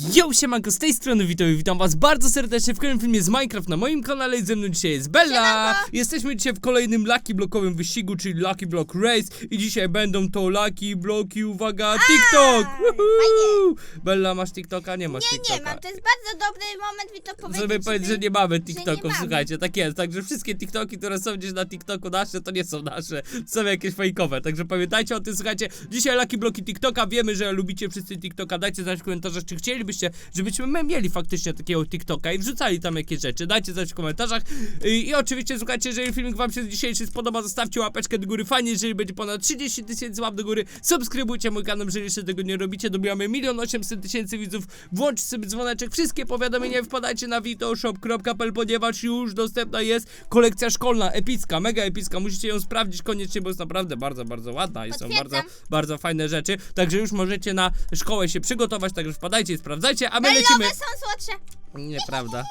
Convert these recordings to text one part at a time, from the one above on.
Yo, siemanko, z tej strony witam i witam was bardzo serdecznie w kolejnym filmie z Minecraft na moim kanale i ze mną dzisiaj jest Bella Siemanko. Jesteśmy dzisiaj w kolejnym Lucky Blockowym wyścigu, czyli Lucky Block Race i dzisiaj będą to Lucky Bloki, uwaga, TikTok! Woohoo! Bella, masz TikToka? Nie masz Nie, TikToka nie mam. To jest bardzo dobry moment mi to powiedzieć. żeby powiedzieć, że nie mamy TikToków, mamy. słuchajcie, tak jest, także wszystkie TikToki, które są gdzieś na TikToku nasze, to nie są nasze, są jakieś fejkowe, także pamiętajcie o tym, słuchajcie, dzisiaj Lucky Bloki TikToka, wiemy, że lubicie wszyscy TikToka, dajcie znać w komentarzach, czy chcielibyście, żebyśmy my mieli faktycznie takiego TikToka i wrzucali tam jakieś rzeczy, dajcie znać w komentarzach. I, i oczywiście, słuchajcie, jeżeli filmik wam się dzisiejszy spodoba, zostawcie łapeczkę do góry, fajnie, jeżeli będzie ponad 30 tysięcy łap do góry, subskrybujcie mój kanał, jeżeli jeszcze tego nie robicie, dobijamy milion 800 tysięcy widzów, włączcie sobie dzwoneczek, wszystkie powiadomienia wpadajcie na vitoshop.pl, ponieważ już dostępna jest kolekcja szkolna, epicka, mega epicka, musicie ją sprawdzić koniecznie, bo jest naprawdę bardzo, bardzo ładna. I są bardzo, bardzo fajne rzeczy, także już możecie na szkołę się przygotować, także wpadajcie i sprawdzajcie, a my lecimy... Są słodsze. Nieprawda.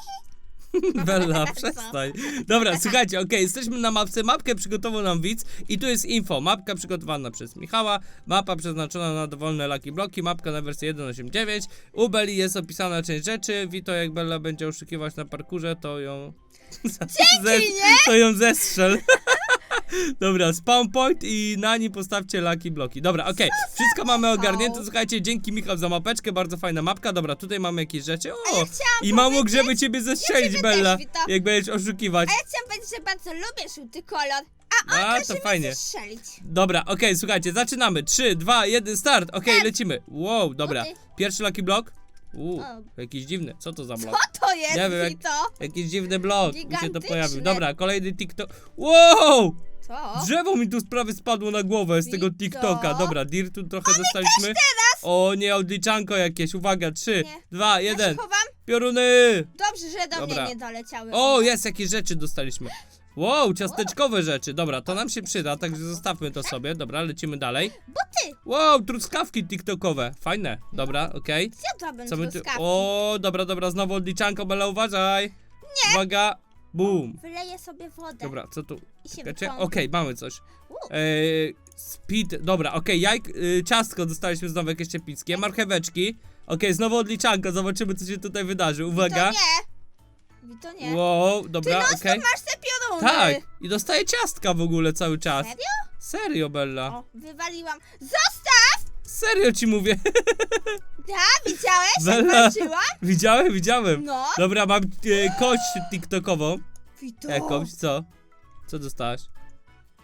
Bella, przestań. Dobra, słuchajcie, okej, jesteśmy na mapce. Mapkę przygotował nam widz i tu jest info. Mapka przygotowana przez Michała, mapa przeznaczona na dowolne lucky bloki, mapka na wersję 1.8.9. U Belli jest opisana część rzeczy. Wito, jak Bella będzie oszukiwać na parkurze, to ją... Dzięki, nie? To ją zestrzel. Dobra, spawn point i na nim postawcie lucky bloki. Dobra, okej, wszystko mamy ogarnięte. Słuchajcie, dzięki Michał za mapeczkę, bardzo fajna mapka. Dobra, tutaj mamy jakieś rzeczy. O, chciałam i mało powiedzieć- grzeby ciebie zestrzelić, ciebie Bella, Wito. jak będziesz oszukiwać. A ja chciałam powiedzieć, że bardzo lubię żółty kolor. A on A, to fajnie. Dobra, okej, słuchajcie, zaczynamy. 3, 2, 1, start. Okej, lecimy. Wow, dobra. O. Pierwszy lucky block. Uuu, O. jakiś dziwny. Co to za blok? Co to jest, Nie wiem, jak- Wito? Jakiś dziwny blok. Mi się to Gigantyczny. pojawił. Dobra, kolejny TikTok. Wow! Co? Drzewo mi tu prawie spadło na głowę z tego. TikToka. Dobra, Dirtu trochę dostaliśmy. O nie, odliczanko jakieś. Uwaga, 3, Nie. 2, Ja 1. się chowam? Pioruny! Dobrze, że do Dobra. mnie nie doleciały. O, jest, jakieś rzeczy dostaliśmy. Wow, ciasteczkowe rzeczy. Dobra, to nam się przyda, także zostawmy to sobie. Dobra, lecimy dalej. Buty. Wow, truskawki TikTokowe. Fajne. Dobra, okej. Zjadłabym Co my tu... truskawki. O, dobra, dobra, znowu odliczanko, Bela, uważaj. Nie. Uwaga. Boom. Wyleję sobie wodę. Dobra, co tu? I się. Okej, mamy coś. Eee, speed, dobra, okej, jajk, y, ciastko dostaliśmy znowu jakieś epickie, marcheweczki. Okej, znowu odliczanko, zobaczymy co się tutaj wydarzy. Uwaga. To nie. Wito nie. Wow, Ty dobra, non okej. masz te pioruny. Tak, i dostaję ciastka w ogóle cały czas. Serio? Serio, Bella. O, wywaliłam. Zostaw! Serio ci mówię. Ja, widziałeś? Jak Bella. walczyłam? widziałem, widziałem. No. Dobra, mam e, kość tiktokową. Jakąś, co? Co dostałaś?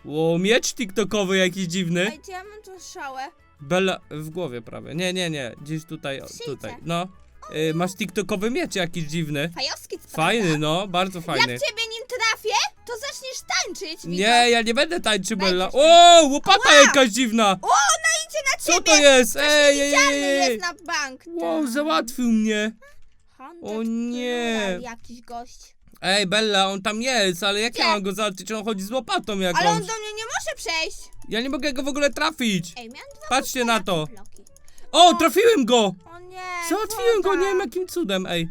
Ło, miecz tiktokowy jakiś dziwny. Ej, ja mam tu szałę. Bella, w głowie prawie. Nie, nie, nie, gdzieś tutaj, o, Szyjce. tutaj. No. E, masz tiktokowy miecz jakiś dziwny. Fajowski, co Fajny, prawda? no, bardzo Jak fajny. ciebie nim trafię, to zaczniesz tańczyć. Nie, ja nie będę tańczył, Bella. O, łopata Ała! jakaś dziwna. O, ona idzie na ciebie! Co to jest? Ej, ej, ej, ej. jest na bank. Wow, załatwił mnie. Hundred O nie. Jakiś gość. Ej, Bella, on tam jest, ale jak ja Gdzie? mam go załatwić? On chodzi z łopatą jakąś. Ale on do mnie nie może przejść. Ja nie mogę go w ogóle trafić. Ej, miałem dwa Patrzcie na to. bloki. O, trafiłem go! O nie, Załatwiłem go, woda. nie wiem jakim cudem, ej.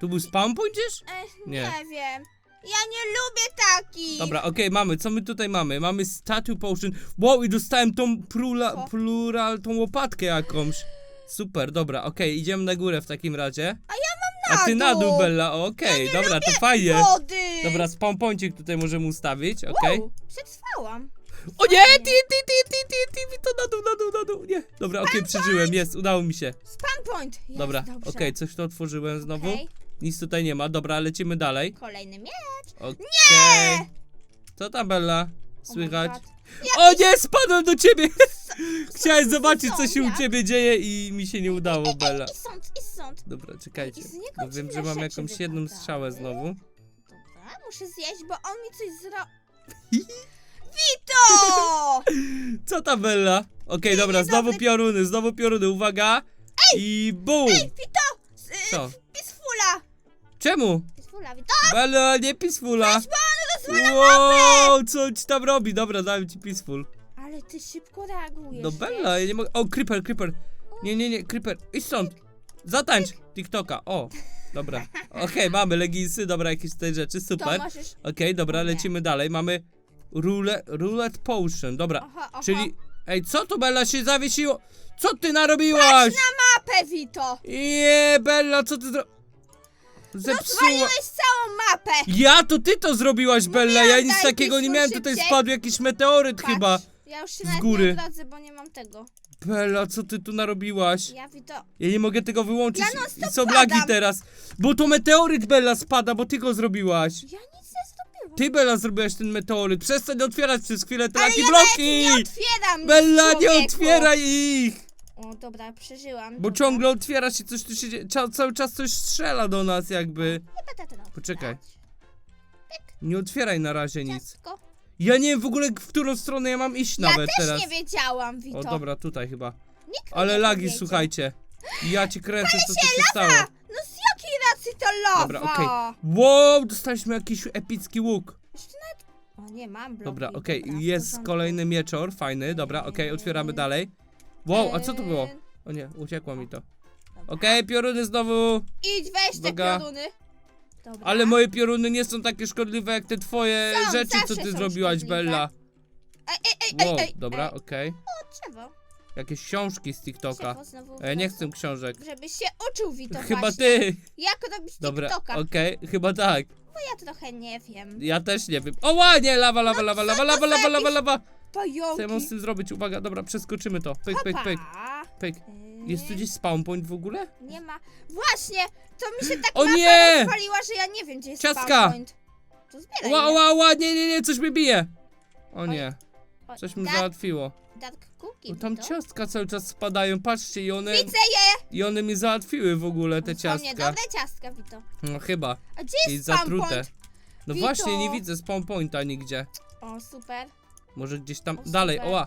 Tu był spawn? Ech, Nie. nie. wiem. Ja nie lubię takich. Dobra, okej, mamy, co my tutaj mamy? Mamy statue potion. Wow, i dostałem tą prula, plural, tą łopatkę jakąś. Super, dobra, okej, idziemy na górę w takim razie. A ja A ty na dół. Bella, okej, dobra, to fajnie. Wody. Dobra, spawn pointik tutaj możemy ustawić, okej. Wow, przetrwałam. O nie, ty, ty, ty, ty, ty, ty, ty, to na dół, na dół, na dół, nie. Dobra, okej, przeżyłem, jest, udało mi się. Spam point. Jest, Dobra, okej, dobrze. coś tu otworzyłem znowu. Okej. Nic tutaj nie ma, dobra, lecimy dalej. Kolejny miecz. Okej. Co tam, Bella? Słychać? Oh my God. O nie, spadłem do ciebie! Chciałem zobaczyć, co się u ciebie dzieje i mi się nie udało, Bella. I stąd, i stąd. Dobra, czekajcie, bo wiem, że mam jakąś jedną wypadały. strzałę znowu. Dobra, muszę zjeść, bo on mi coś zro... Wito! Co tam, Bella? Okej, dobra, znowu pioruny, znowu pioruny, uwaga! I BUM! Wito! Z, Co? Pisfula! Czemu? Pisfula, Wito! Bella, nie! Weź, Wow, co ci tam robi? Dobra, dałem ci peaceful. Ale ty szybko reagujesz, No? Bella, ja nie mogę... O, creeper, creeper! Nie, nie, nie, creeper, idź stąd! Zatańcz! TikToka, o! Dobra, okej, mamy leginsy, dobra, jakieś tutaj rzeczy, To super. możesz... Okej, dobra, lecimy dalej. Mamy roulette, roulette potion. Dobra, Aha, aha. czyli Ej, co to Bella się zawiesiło? Co ty narobiłaś? Mapę, Wito! Nie, Bella, co ty zro... Zepsuła... Rozwaliłeś całą mapę! Ja, to ty to zrobiłaś, Bella, ja nic daj takiego nie miałem, tutaj szybciej. spadł jakiś meteoryt Patrz, chyba. Ja już się z nawet góry. nie odrodzę, bo nie mam tego. Bella, co ty tu narobiłaś? Ja, Wito... Ja nie mogę tego wyłączyć. Ja non stop są lagi padam. teraz. Bo to meteoryt Bella spada, bo ty go zrobiłaś. Ja nic nie zrobiłam. Ty Bella zrobiłaś ten meteoryt. Przestań otwierać przez chwilę te Ale laki ja bloki. nie otwieram Bella, nie człowieku. otwieraj ich. O, dobra, przeżyłam. Bo ciągle otwierasz i coś tu się dzieje. Cały czas coś strzela do nas jakby. Nie będę tego Poczekaj. Nie otwieraj na razie nic. Ciastko. Ja nie wiem w ogóle w którą stronę ja mam iść Ja nawet też teraz. nie wiedziałam, Wito. O dobra, tutaj chyba. Nikt mi Ale nie lagi, powiedział. słuchajcie. Ja ci kręcę, co tu się stało. No z jakiej racji to lawa? Dobra, okej. Wow, dostaliśmy jakiś epicki łuk. O nie, mam bloki. Dobra, okej, jest kolejny mieczor, fajny, dobra, okej, otwieramy dalej. Wow, a co to było? Eee, O nie, uciekło mi to. Okej, pioruny znowu. Idź, weź te Uwaga. pioruny. Dobra. Ale moje pioruny nie są takie szkodliwe jak te twoje Są, rzeczy, co zawsze ty są zrobiłaś, szkodliwe. Bella. Ej, ej, ej, Wow, ej, ej. dobra, ej. okej. O, drzewo. Jakieś książki z TikToka. Drzewo znowu E, nie chcę książek. Żebyś się uczył, Wito, Chyba właśnie. ty. Jak robić Dobra, TikToka? okej, chyba tak. Bo ja trochę nie wiem. Ja też nie wiem. O, ładnie, lawa, lawa, lawa, lawa, to lawa, za lawa, lawa, lawa. Co Pająki. ja mam z tym zrobić? Uwaga, dobra, przeskoczymy to. Pyk, pyk, pyk, Hopa. pyk. Yy, Jest tu gdzieś spawn point w ogóle? Nie ma. Właśnie! To mi się tak O mapa nie! rozwaliła, że ja nie wiem, gdzie jest Ciastka! spawn point. To zbieraj Ła, je. ła, ła, nie, nie, nie, coś mnie bije. O nie, O, coś mi dark, załatwiło. dark cookie. Bo tam to? ciastka cały czas spadają, patrzcie i one, Widzę je! i one mi załatwiły w ogóle te Są ciastka. niedobre ciastka, Wito. No chyba, A gdzie i jest spawn zatrute. point? No Wito. właśnie, nie widzę spawn pointa nigdzie. O, super. Może gdzieś tam, O, dalej, super. oła.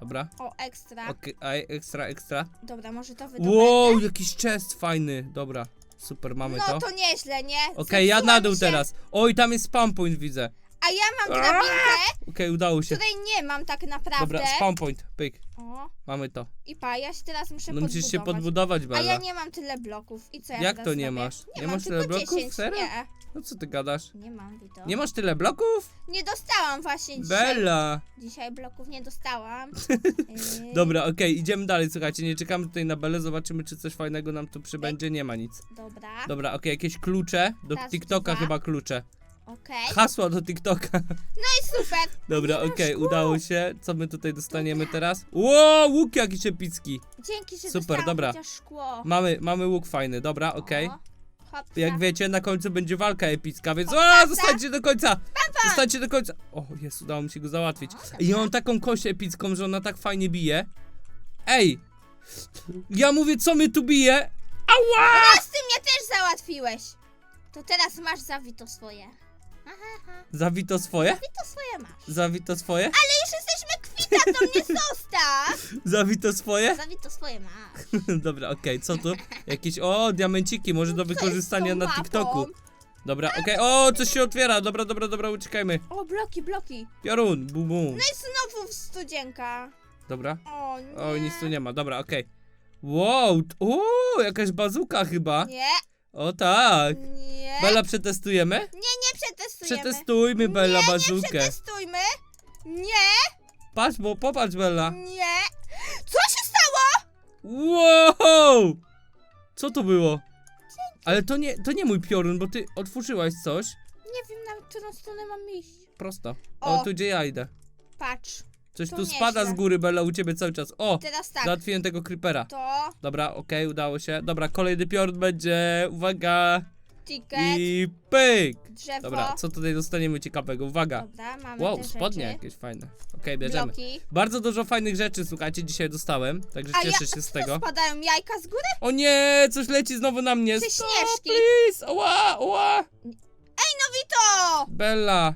Dobra, O, ekstra. okay, ekstra, ekstra. Dobra, może to wydobędę? Wow, jakiś chest fajny, dobra. Super, mamy no to. to nieźle, nie? Okej, ja Zepsuła na dół się- teraz. Oj, tam jest spawn point, widzę. A ja mam drabinkę, Okej, udało się. której nie mam tak naprawdę. Dobra, spawn point, pyk. O, Mamy to. i pa, ja się teraz muszę No musisz się podbudować. podbudować, A ja nie mam tyle bloków. I co ja Jak to nie zrobię? masz? Nie, Nie masz tyle bloków? 10. Serio? Nie, No co ty gadasz? nie mam, Wito. Nie masz tyle bloków? Nie dostałam właśnie dzisiaj. Bella! Dzisiaj bloków nie dostałam. Yy, Dobra, okej, idziemy dalej, słuchajcie, nie czekamy tutaj na Belę, zobaczymy czy coś fajnego nam tu przybędzie, nie ma nic. Dobra, Dobra, okej, jakieś klucze, do Raz, TikToka dwa. chyba klucze. okej. Hasła do TikToka. No i super. Dobra, okej, udało się. Co my tutaj dostaniemy teraz? Ło, łuk jakiś epicki. Dzięki, że Super, dostałam dobra. chociaż szkło. Mamy, mamy łuk fajny, dobra, okej. O, hop, Jak hop. wiecie, na końcu będzie walka epicka, więc o, zostańcie do końca! Zostańcie do końca! O, jest, udało mi się go załatwić. I mam taką kość epicką, że ona tak fajnie bije. Ej! Ja mówię, co mnie tu bije? Ała! Teraz ty mnie też załatwiłeś. To teraz masz zawito swoje. Aha, aha. Zawito swoje? Zawito swoje masz. Zawito swoje? Ale już jesteśmy kwita, to mnie zostaw. Zawito swoje? Zawito swoje masz. Dobra, okej, co tu? Jakieś, o, diamenciki, może do wykorzystania na mapą? TikToku. Dobra, okej, o, coś się otwiera, dobra, dobra, dobra, uciekajmy. O, bloki, bloki. Piorun, bum, bum. No i znowu studzienka. Dobra. O nie. Oj, nic tu nie ma, dobra, okej. Wow, t- o, jakaś bazuka chyba. Nie, O tak. nie. Bella, przetestujemy? Nie, nie przetestujemy. Przetestujmy, Bella, nie, nie przetestujmy. Nie, Patrz, bo popatrz, Bella. nie. Co się stało? Wow! Co to było? Ale to nie, to nie mój piorun, bo ty otworzyłaś coś. Nie wiem, na którą stronę mam iść. Prosto. O, O. tu gdzie ja idę. Patrz, Coś To tu spada nieźle. z góry, Bella, u ciebie cały czas. O! teraz tak. Załatwiłem tego creepera. To, Dobra, okej, udało się. Dobra, kolejny piorun będzie. Uwaga. Ticket, I pyk. drzewo. Dobra, co tutaj dostaniemy ciekawego? Uwaga. Dobra, mamy Wow, te spodnie rzeczy. jakieś fajne. Okej, bierzemy. Bloki. Bardzo dużo fajnych rzeczy, słuchajcie, dzisiaj dostałem, także A ja, cieszę się z tego. spadają jajka z góry? O nie, coś leci znowu na mnie. Te Stop, śnieżki. please! Oła, oła! Ej, no Wito! Bella,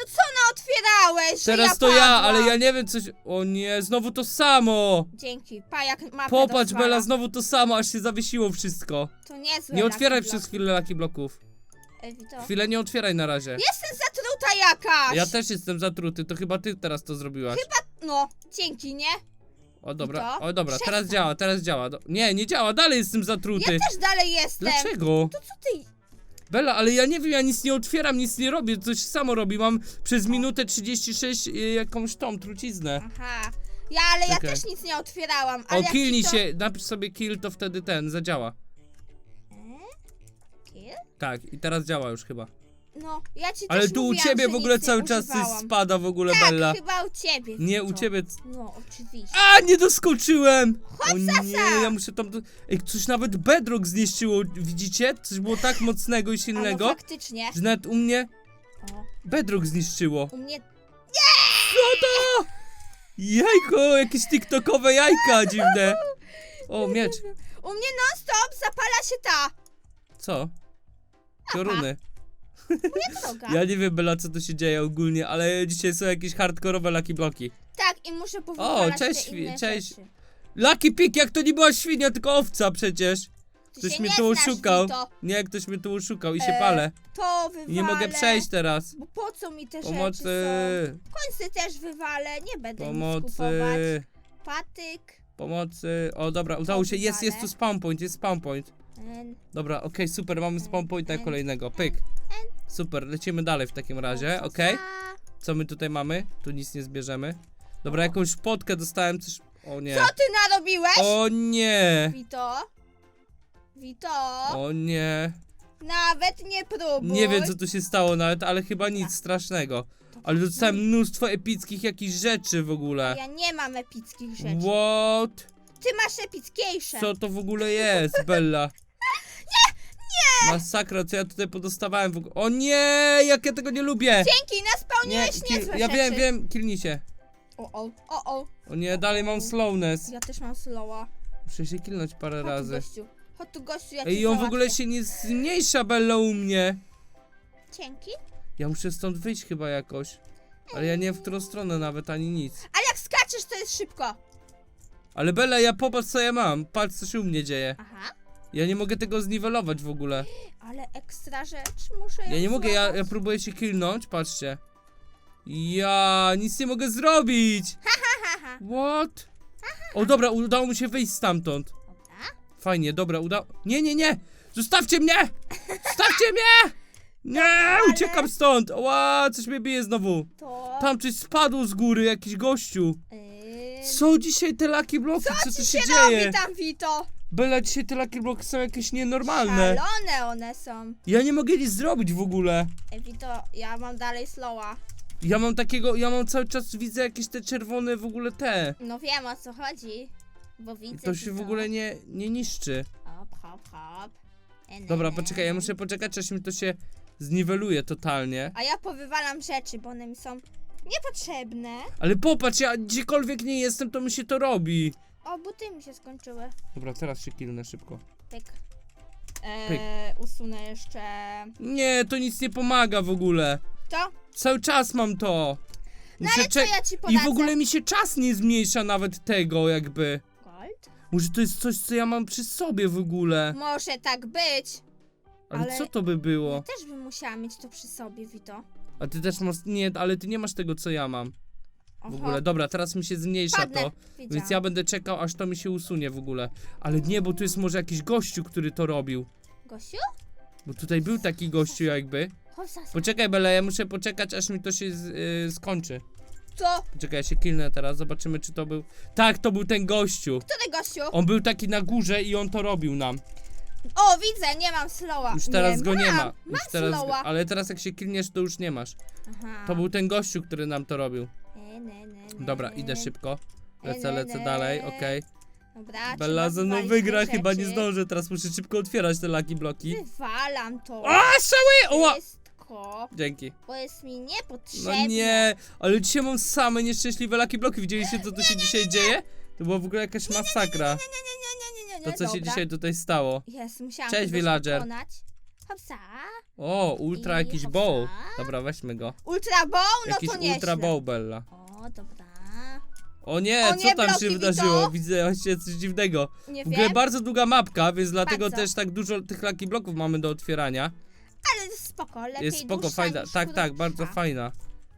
No co naotwierałeś? że teraz to ja, padłam? ale ja nie wiem coś... O nie, znowu to samo! Dzięki, pa jak mapę Popatrz. Bella, znowu to samo, aż się zawiesiło wszystko. To niezłe Nie Lucky otwieraj Block. przez chwilę laki bloków. Ej. Chwilę nie otwieraj na razie. Jestem zatruta jakaś! Ja też jestem zatruty, to chyba ty teraz to zrobiłaś. No, dzięki, nie? O dobra, to? o dobra, teraz Przestań. działa, teraz działa. Do... Nie, nie działa, dalej jestem zatruty. Ja też dalej jestem. Dlaczego? To co ty? Bella, ale ja nie wiem, ja nic nie otwieram, nic nie robię, coś samo robi. Mam przez minutę 36 y, jakąś tą truciznę. Aha. Ja, ale ja Czekaj. też nic nie otwierałam. Ale O, jak killnij ci to... się, napisz sobie kill, to wtedy ten, zadziała. Kill? Tak, i teraz działa już chyba. No, ja ci Ale też tu u mówiłam, ciebie że w ogóle nic nie cały czas coś używałam. spada w ogóle, Tak, Bella. chyba u ciebie. Nie, u ciebie... No, oczywiście. A, nie doskoczyłem! Chodź, o nie, ja muszę tam... do- Ej, coś nawet bedrock zniszczyło, widzicie? Coś było tak mocnego i A no silnego, faktycznie. że nawet u mnie O, bedrock zniszczyło. u mnie... Co to? Jajko, jakieś tiktokowe jajka dziwne. O, miecz. U mnie non stop zapala się ta Co? Pioruny. droga. Ja nie wiem, Bela, co tu się dzieje ogólnie, ale dzisiaj są jakieś hardkorowe lucky bloki. Tak, i muszę powywalać cześć, te inne cześć. rzeczy. Lucky Pig, jak to nie była świnia, tylko owca przecież. Ty Ktoś się mnie nie tu znasz, oszukał. Nie, ktoś mnie tu oszukał i się E, palę. To wywalę. I nie mogę przejść teraz. Bo po co mi te rzeczy Pomocy! są? Końce też wywalę, nie będę nic kupować. Pomocy! Patyk. Pomocy! O, dobra, udało się. Jest, jest tu spawn point, jest spawn point. Dobra, okej, super, mamy spawn pointa kolejnego. Pyk. Super, lecimy dalej w takim razie, okej? Co my tutaj mamy? Tu nic nie zbierzemy. Dobra, jakąś potkę dostałem, coś... O nie. Co ty narobiłeś? O nie! Wito? Wito? O nie. Nawet nie próbuj. Nie wiem, co tu się stało nawet, ale chyba nic strasznego. Ale dostałem mnóstwo epickich jakichś rzeczy w ogóle. Ja nie mam epickich rzeczy. What? Ty masz epickiejsze. Co to w ogóle jest, Bella? Masakra, co ja tutaj podostawałem w ogóle. O nie, jak ja tego nie lubię! Dzięki, naspełniłeś kill- niezłe ja rzeczy. wiem, wiem, kilnij się. O, o, o, o. O nie, dalej mam slowness. Ja też mam slowa. Muszę się kilnąć parę Chodź tu, razy. gościu. Chodź tu, gościu, ja Ej, cię on w ogóle załatwię. się nie zmniejsza, Bella, u mnie. Dzięki. Ja muszę stąd wyjść chyba jakoś. Ale ja nie wiem w którą stronę nawet, ani nic. Ale jak skaczesz, to jest szybko. Ale Bella, ja popatrz co ja mam. Patrz co się u mnie dzieje. Aha. Ja nie mogę tego zniwelować w ogóle. Ale ekstra rzecz, muszę ją Ja nie mogę, ja, ja złapać. próbuję się killnąć, patrzcie. Ja nic nie mogę zrobić. Haha. What? O dobra, udało mi się wyjść stamtąd. Dobra. Fajnie, dobra, udało. Nie, nie, nie! Zostawcie mnie! Zostawcie mnie! Nie, uciekam stąd! Ła, coś mnie bije znowu. To... Tam coś spadło z góry, jakiś gościu. Yy... Co dzisiaj te laki bloki? Co, Co tu ci się, się dzieje? robi tam, Vito? Bela, dzisiaj te laki bloki są jakieś nienormalne. Szalone one są. Ja nie mogę nic zrobić w ogóle. Ej, Vito, ja mam dalej slowa. Ja mam takiego, ja mam cały czas, widzę jakieś te czerwone w ogóle te. No wiem o co chodzi. Bo widzę To się w ogóle nie, nie niszczy. Hop, hop, hop. En, Dobra, poczekaj, ja muszę poczekać, aż mi to się zniweluje totalnie. A ja powywalam rzeczy, bo one mi są niepotrzebne. Ale popatrz, ja gdziekolwiek nie jestem, to mi się to robi. O, buty mi się skończyły. Dobra, teraz się kilnę szybko. Pyk. Eee, usunę jeszcze... Nie, to nic nie pomaga w ogóle. To? Cały czas mam to. No Muszę ale co ja ci I poradzę? w ogóle mi się czas nie zmniejsza nawet tego, jakby. Gold? Może to jest coś, co ja mam przy sobie w ogóle. Może tak być. Ale, ale- co to by Ja było? też bym musiała mieć to przy sobie, Vito. A ty też masz. Nie, ale ty nie masz tego, co ja mam. W ogóle. Dobra, teraz mi się zmniejsza Padnę. to. Więc ja będę czekał, aż to mi się usunie w ogóle. Ale nie, bo tu jest może jakiś gościu, który to robił. Gosiu? Bo tutaj był taki gościu jakby. Chodź. Poczekaj, Bela, ja muszę poczekać, aż mi to się z, y, skończy. To? Poczekaj, ja się kilnę teraz, zobaczymy, czy to był... Tak, to był ten gościu. Który gościu? On był taki na górze i on to robił nam. O, widzę, nie mam slowa. Już teraz go nie mam, ma. Mam Już teraz go, slowa. ale teraz jak się kilniesz, to już nie masz. Aha. To był ten gościu, który nam to robił. Ne, ne, ne, ne. Dobra, idę szybko. Lecę, lecę dalej, okej. Dobra, Bella ze mną wygra, chyba nie zdążę, teraz muszę szybko otwierać te laki bloki. Wywalam to. A, strzały! Oła! Wszystko, Dzięki. bo jest mi No niepotrzebne. nie, ale dzisiaj mam same nieszczęśliwe laki bloki. Widzieliście, co tu się dzisiaj dzieje? To była w ogóle jakaś masakra. Nie, nie, nie, nie, nie, nie, To, co się dobra. dzisiaj tutaj stało. Jest, musiałam Cześć, kogoś villager. pokonać. Hopsa. O, ultra I jakiś hopsa. bow. Dobra, weźmy go. Ultra bow, no Jakiś to nieźle. ultra bow, Bella. O, dobra. O nie, O co nie, tam bloki, się wydarzyło? Widzę właśnie coś dziwnego. Nie W ogóle wiem, bardzo długa mapka, więc dlatego Bardzo. też tak dużo tych laki bloków mamy do otwierania. ale spoko, lepiej Jest spoko, dłuższa fajna. niż Tak, tak, bardzo fajna.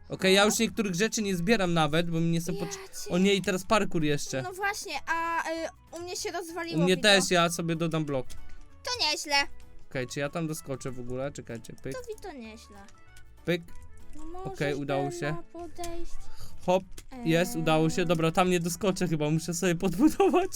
Okej, ja już niektórych rzeczy nie zbieram nawet, bo mi nie są Ja potrzebne. cię- O nie, i teraz parkour jeszcze. No właśnie, a y, u mnie się U rozwaliło mnie Vito. też, ja sobie dodam blok. To nieźle, Okej, czy ja tam doskoczę w ogóle? Czekajcie, pyk, to Vito nieźle. pyk. No Okej, udało się. podejść. Hop, jest, udało się. Dobra, tam nie doskoczę chyba, muszę sobie podbudować.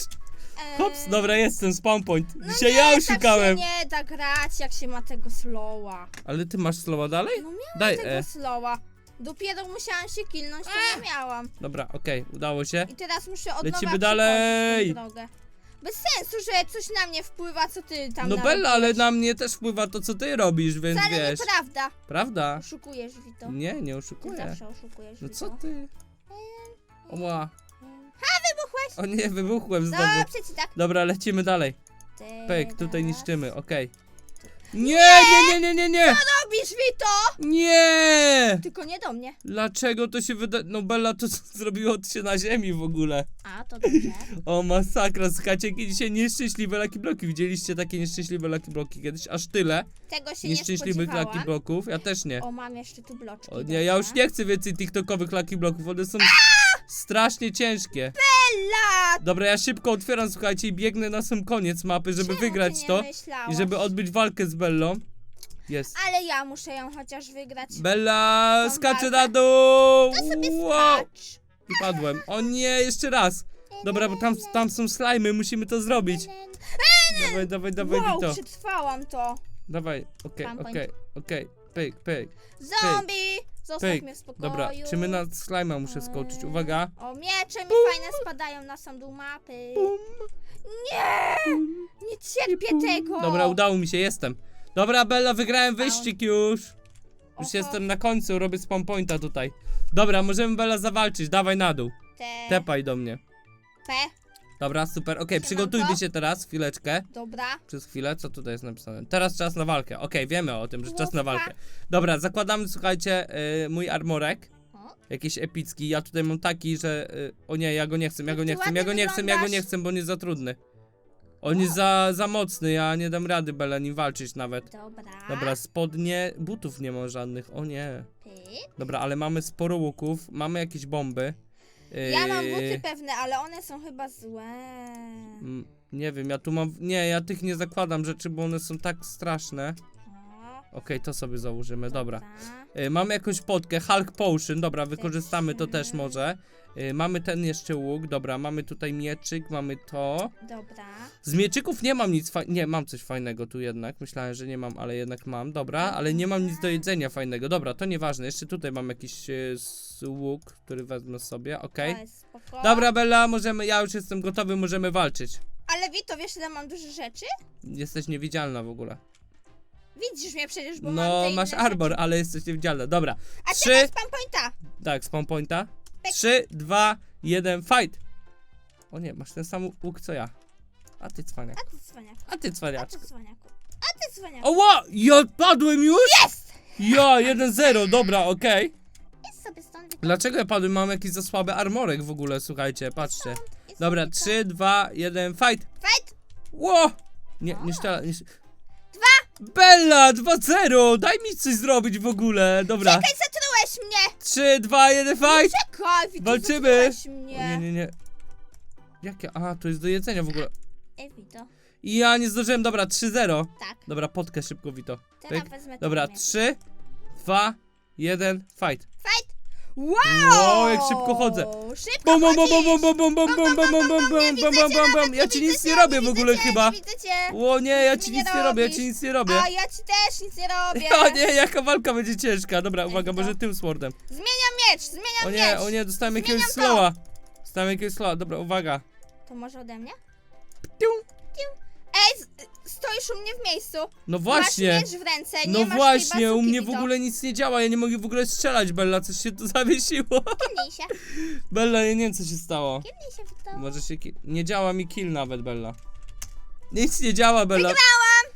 Hops, dobra, jestem, spawn point. no Dzisiaj nie, ja oszukałem. Tak się nie da grać, jak się ma tego slowa. Ale ty masz slowa dalej? No miałam Daj tego E. slowa. Dopiero musiałam się kilnąć, to nie miałam. Dobra, okej, udało się. I teraz muszę od Lecimy nowa dalej. przechodzić tą drogę. Bez sensu, że coś na mnie wpływa, co ty tam No. Bella, ale na mnie też wpływa to, co ty robisz, więc Wcale wiesz. nieprawda. Prawda? Oszukujesz, Wito. Nie, nie Ty oszukuję. zawsze oszukujesz, No Wito. co ty? Oła. Ha, wybuchłeś! O nie, wybuchłem znowu. Dobrze ci tak. Dobra, lecimy dalej. Pyk, tutaj niszczymy, okej. Nie, nie, nie, nie, nie, nie! Robisz, Wito! Nie! Tylko nie do mnie. Dlaczego to się wyda... No Bella to zrobiło się na ziemi w ogóle. A, to dobrze. O masakra, słuchajcie, jakie dzisiaj nieszczęśliwe Lucky Bloki. Widzieliście takie nieszczęśliwe Lucky Bloki kiedyś? Aż tyle Tego się nie nieszczęśliwych Lucky spodziewałam. Bloków. Ja też nie. O, mam jeszcze tu bloczki. O nie, ja już nie chcę więcej TikTokowych Lucky Bloków, one są strasznie ciężkie. Bella! Dobra, ja szybko otwieram, słuchajcie, i biegnę na sam koniec mapy, żeby wygrać to i żeby odbyć walkę z Bellą. Jest. Ale ja muszę ją chociaż wygrać. Bella Tą skacze walkę. na dół! To sobie Wow! skacz. I padłem. O nie, jeszcze raz. Dobra, bo tam, tam są slajmy, musimy to zrobić. Dawaj, dawaj, dawaj, Wow, Wito. przetrwałam to. Dawaj, okej, Spam point. okej, okej. Pyk, pyk. Zombie! Zostaw Pyk. mnie w spokoju. Dobra, czy my na slajma muszę skoczyć? Uwaga. O, miecze mi fajne spadają na sam dół mapy. Bum, Nie! Nie cierpię tego! Dobra, udało mi się, jestem. Dobra, Bella, wygrałem wyścig już. Już Oho. jestem na końcu, robię spawn pointa tutaj. Dobra, możemy Bella zawalczyć, dawaj na dół. Te... Tepaj do mnie. P. Dobra, super, okej, Siemanko. przygotujmy się teraz, chwileczkę. Dobra. Przez chwilę, co tutaj jest napisane? Teraz czas na walkę. Okej, wiemy o tym, że czas na walkę. Dobra, zakładamy, słuchajcie, y, mój armorek. O. Jakiś epicki. Ja tutaj mam taki, że. Y, o nie, ja go nie chcę, ja go nie chcę, ja go nie chcę, ja go nie chcę, bo on jest za trudny. On jest za, za mocny, ja nie dam rady Bela nim walczyć nawet. Dobra. Dobra, spodnie, butów nie ma żadnych, o nie. Pyk. Dobra, ale mamy sporo łuków, mamy jakieś bomby. Ja mam Yy, buty pewne, ale one są chyba złe. mm, Nie wiem, ja tu mam. Nie, ja tych nie zakładam rzeczy, bo one są tak straszne. Okej, to sobie założymy, dobra. Y, mamy jakąś potkę, Hulk Potion, dobra, wykorzystamy to też może. Y, mamy ten jeszcze łuk, dobra, mamy tutaj mieczyk, mamy to. Dobra. Z mieczyków nie mam nic fajnego, nie, mam coś fajnego tu jednak, myślałem, że nie mam, ale jednak mam, dobra, ale nie mam nic do jedzenia fajnego, dobra, to nieważne, jeszcze tutaj mam jakiś y, s- łuk, który wezmę sobie, okej. To jest spoko. Dobra, Bella, możemy, ja już jestem gotowy, możemy walczyć. Ale Wito, wiesz, ile mam dużo rzeczy? Jesteś niewidzialna w ogóle. Widzisz mnie przecież, bo mam No, te masz inne Rzeczy. ale jesteś niewidzialna, dobra. A Trzy, czekaj, spam pointa. Tak, spawn pointa. Pyk. 3, 2, 1, fight! O nie, masz ten sam łuk co ja. A ty cwaniak. A ty cwaniaku. A ty A ty cwaniaku. A ty cwaniaku. Oła! Ja padłem już? Jest! Ja, 1-0, dobra, okej. Idź sobie stąd. Dlaczego ja padłem? Mam jakiś za słaby armorek w ogóle, słuchajcie, patrzcie. Idź Dobra, sobie 3, 2, 1, fight! Fight! Ło! Nie, nie szczela, nie Bella, 2-0! Daj mi coś zrobić w ogóle, dobra. Czekaj, zatrułeś mnie! 3, 2, 1, fight! Czekaj, Wito, Walczymy! zatrułeś O, mnie. nie, nie, nie. Jakie? Aha, to jest do jedzenia w ogóle. Ej, Wito. Ja nie zdążyłem, dobra, 3-0. Tak, Dobra, potkę szybko, Wito. teraz Pyk. wezmę Dobra, ten 3, 2, 1, fight. Fight! Wow! Wow, jak szybko chodzę. Szybko Bum, bum, bum, bum, bum, bum, bum, bum, bum, bum, bum, bum, bum, bum, bum, bum. Ja ci nic nie robię w ogóle chyba. O nie, ja ci nic nie robię, ja ci nic nie robię. A ja ci też nic nie robię! O nie, jaka walka będzie ciężka. Dobra, uwaga, może tym swordem. Zmieniam miecz, zmieniam O miecz! nie, o nie, dostałem jakiegoś slowa. Dostałem jakiegoś slowa, dobra, uwaga. To może ode mnie? Ej, stoisz u mnie w miejscu. No właśnie. Masz miecz w ręce, nie No masz tej właśnie, u mnie w ogóle nic nie działa, ja nie mogę w ogóle strzelać, Bella, coś się tu zawiesiło. Kiwnij się, Bella, ja nie wiem co się stało. kiwnij się, Wito. Może się ki- Nie działa mi kill nawet, Bella. Nic nie działa, Bella.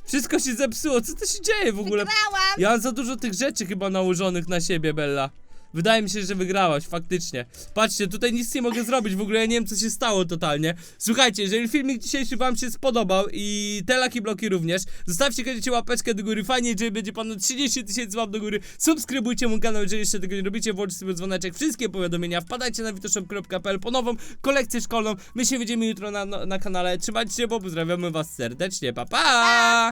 Wszystko się zepsuło, co to się dzieje w ogóle? Wygrałam! Ja mam za dużo tych rzeczy chyba nałożonych na siebie, Bella. Wydaje mi się, że wygrałaś, faktycznie. Patrzcie, tutaj nic nie mogę zrobić, w ogóle ja nie wiem, co się stało totalnie. Słuchajcie, jeżeli filmik dzisiejszy wam się spodobał i te laki bloki również, zostawcie koniecznie łapeczkę do góry, fajnie, jeżeli będzie ponad 30 tysięcy łap do góry, subskrybujcie mój kanał, jeżeli jeszcze tego nie robicie, włączcie sobie dzwoneczek, wszystkie powiadomienia, wpadajcie na witoshop.pl po nową kolekcję szkolną, my się widzimy jutro na, na, na kanale, trzymajcie się, bo pozdrawiamy was serdecznie, pa pa!